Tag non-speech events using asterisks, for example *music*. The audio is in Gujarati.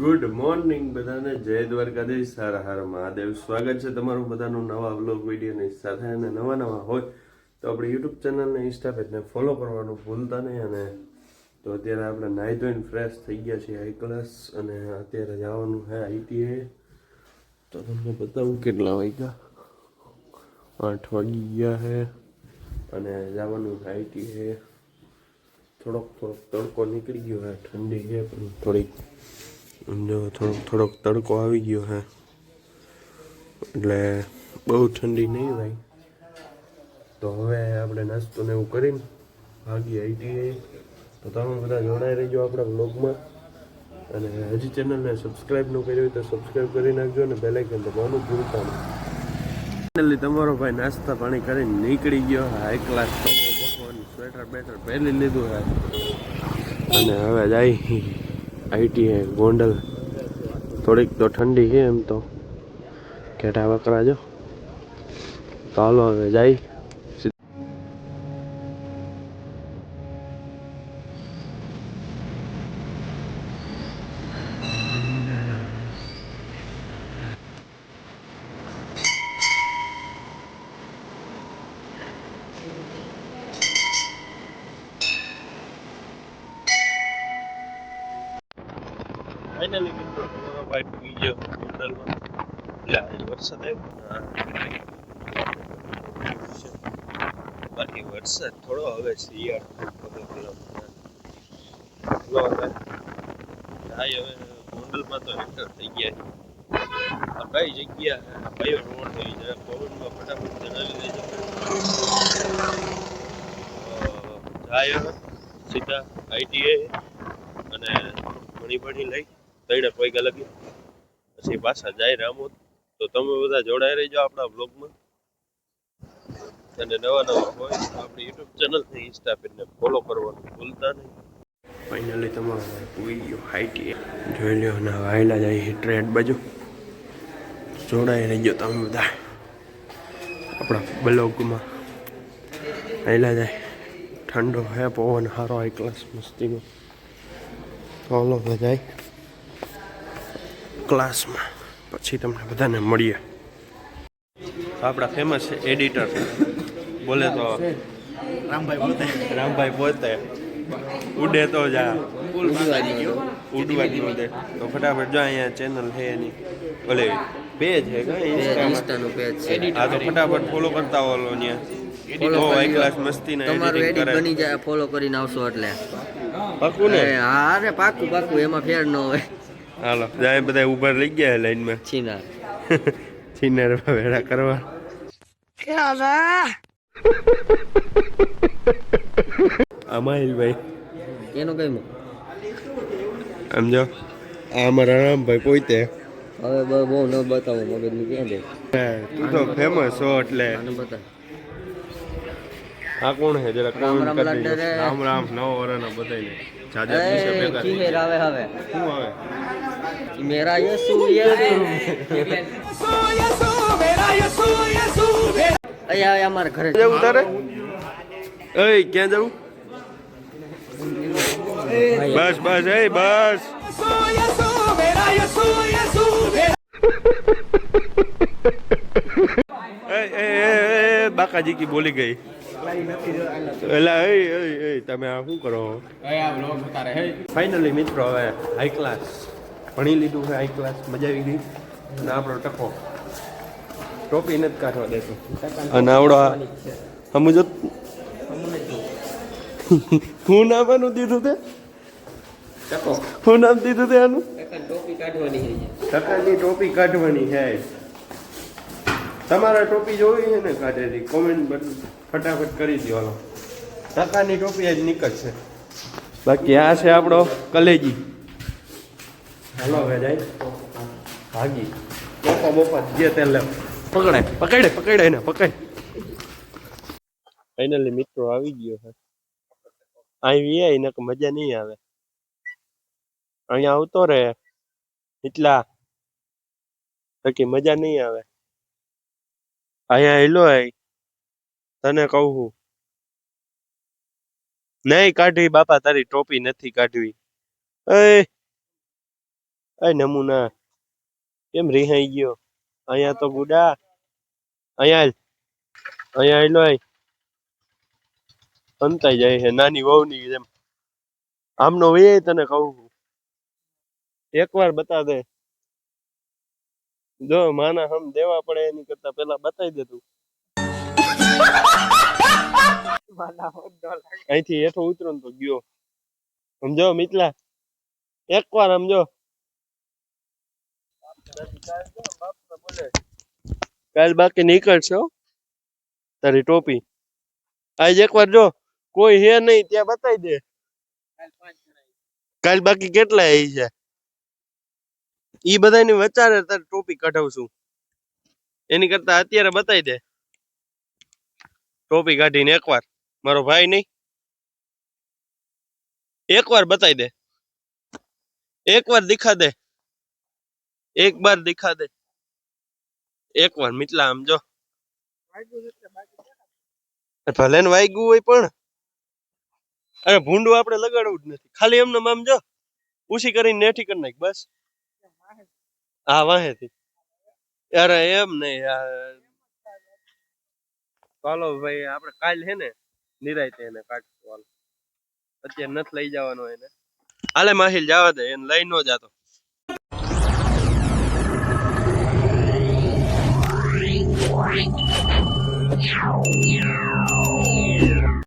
ગુડ મોર્નિંગ બધાને. જય દ્વારકાધીશ. સારા હારા મહાદેવ. સ્વાગત છે તમારું બધાનું નવા વ્લોગ વિડીયોની સાથે અને નવા નવા હોય તો આપણે યુટ્યુબ ચેનલને ઇન્સ્ટા પેજને ફોલો કરવાનું ભૂલતા નહીં અને તો અત્યારે આપણે નાહી ધોઈને ફ્રેશ થઈ ગયા છીએ હાઈ ક્લાસ અને અત્યારે જવાનું છે આઈટીએ તો તમને બતાવું કેટલા વાગ્યા? આઠ વાગી ગયા છે અને જવાનું આઈટીએ થોડોક થોડોક તડકો નીકળી ગયો છે, ઠંડી છે પણ થોડીક જો થોડોક થોડોક તડકો આવી ગયો હે. એટલે બહુ ઠંડી નહીં ભાઈ તો હવે આપણે નાસ્તો ને એવું કરીને ભાગી આઈટીઆઈ તો તમે બધા જોડાઈ રહેજો આપણા બ્લોગમાં અને હજી ચેનલને સબસ્ક્રાઈબ ન કર્યું હોય તો સબસ્ક્રાઈબ કરી નાખજો અને બેલાઇકન દબાવવાનું ભૂલતા નહીં. ફાઇનલી તમારો ભાઈ નાસ્તા પાણી કરીને નીકળી ગયો. હાઈ ક્લાસ સ્વેટર બેટર પહેરી લીધું હે. અને હવે જાય. આઈટીએ ગોંડલ. થોડીક તો ઠંડી છે એમ તો. જો. તો હાલો હવે જાય. ફાઇનલી મિત્રો તમારો ભાઈ પૂગી ગયો ગોંડલમાં એટલે વરસાદ આવ્યો બાકી વરસાદ થોડો હવે શિયાળ ખબર પેલો પેલો હવે ભાઈ હવે ગોંડલમાં તો એન્ટર થઈ ગયા. કઈ જગ્યા કયો રોડ થઈ જાય પવનમાં ફટાફટ જણાવી દેજો જાય સીધા આઈટીઆઈ અને ઘણી બધી લઈ. તૈણે પૈગા લગી. પછી પાછા જાય રામોદ. તો તમે બધા જોડાઈ રહીજો આપણા બ્લોગમાં અને નવા નવા હોય આપણી યુટ્યુબ ચેનલ ને ઇન્સ્ટા પેજને ફોલો કરવાનું ભૂલતા નહીં. ફાઇનલી તમારો પૂરી ગયો, હાઈટી. જોઈ લ્યો, અને વાયલા જાય ટ્રેડ બાજુ. જોડાઈ રહીજો તમે બધા. આપણા બ્લોગમાં હાયલા જાય ઠંડો હે, પવન સારો હાઈ ક્લાસ મસ્તીનો. ચાલો જાય ક્લાસમાં પછી તમને બધાને મળીએ. આપણા ફેમસ એડિટર બોલે તો રામભાઈ પોતે. રામભાઈ પોતે. ઉડે તો જા. ઉડવા દે તો ફટાફટ જો અહીંયા ચેનલ છે એની. ભલે પેજ છે ઇન્સ્ટાનું પેજ છે. આ તો ફટાફટ ફોલો કરતા હોલો હાઈ ક્લાસ મસ્તી ને તમારું એડિટ બની જાય ફોલો કરીને આવશો એટલે. પાકું ને? હા અરે પાકું પાકું એમાં ફેર ન હોય. હાલો. જાય બધા ઊભા લઈ ગયા લાઈનમાં છીના છીનાર વેડા કરવા. અમાઇલભાઈ એનો કઈ આમ જો. આ અમારા રામભાઈ પોતે હવે બહુ ન બતાવો મગજનું ક્યાં દે? તું તો ફેમસ હો એટલે. બતા આ કોણ છે? જરા કોણ રામ. રામ નવ વરાના બધાને જાજા દિવસે ભેગા કી મેરા આવે હવે. શું આવે? મેરા યસુ યસુ અહીંયા આવે મારા ઘરે. જવું તારે? એય ક્યાં જવું? બસ બસ એ બસ. *laughs* એ એ બાકાજી કી બોલી ગઈ. એલા એ એ તમે આ શું કરો? ફાઇનલી મિત્રો હવે હાઈ ક્લાસ ભણી લીધું છે હાઈ ક્લાસ મજા આવી ગઈ. અને આપણો ટકો. ટોપી નથી કાઢવા દેતો. અને આવડો હમ જો હું નામ આનું દીધું તે? હું નામ દીધું તે આનું? ટોપી કાઢવાની ટકાની ટોપી કાઢવાની છે. તમારા ટોપી જોવી છે ને કાઢેલી કોમેન્ટ ફટાફટ કરી દો હાલો. ટકાની ટોપી જ નીકળશે બાકી આ છે આપણો કલેજી. હાલો હવે ભાગી. બોપા બોપા જે તે લે. પકડાય પકડે પકડે એને પકડ. ફાઇનલી મિત્રો આવી ગયો છે. આવી એ ને મજા નહીં આવે. અહીંયા આવતો રે એટલા. બાકી મજા નહીં આવે. અહીંયા હેલો આય તને કહું હું. નહીં કાઢવી બાપા, તારી ટોપી નથી કાઢવી. એ નમૂના, કેમ રિહાઈ ગયો? અહીંયા તો ગુડા. અહીંયા. અહીંયા હેલો આય સંતાઈ જાય છે, નાની વહુની જેમ. આમનો વે તને કહું છું. એકવાર બતા દે. જો માના હમ દેવા પડે એની કરતા પેલા બતાવી દે તું. અહીંથી હેઠો ઉતરો તો ગયો. સમજો મિતલા? એક વાર સમજો. કાલ બાકી નીકળશો તારી ટોપી. આજ એકવાર જો કોઈ હે નહીં ત્યાં બતાવી દે. કાલ બાકી કેટલા આવી છે? ઈ બધાની વચારે તારી ટોપી કઢાવશું. એની કરતા અત્યારે બતાવી દે. ટોપી કાઢીને એકવાર. મારો ભાઈ નહીં. એકવાર બતાવી દે. એકવાર દિખા દે. એક બાર દિખા દે. એકવાર મિતલા આમ જો. ભલે ને વાગ્યું હોય પણ. અરે ભૂંડું આપણે લગાડવું જ નથી. ખાલી એમને આમ જો. ઉછી કરીને નેઠી કરી નાખ, બસ. હા વાહેથી. અરે એમ નહીં ચાલો ભાઈ, આપણે કાલ હે ને નિરાયતે એને કાઢશું હાલ. અત્યારે નથી લઈ જવાનો એને. હાલે માહિલ, જવા દે, એને લઈ ન જાતો. Yeah.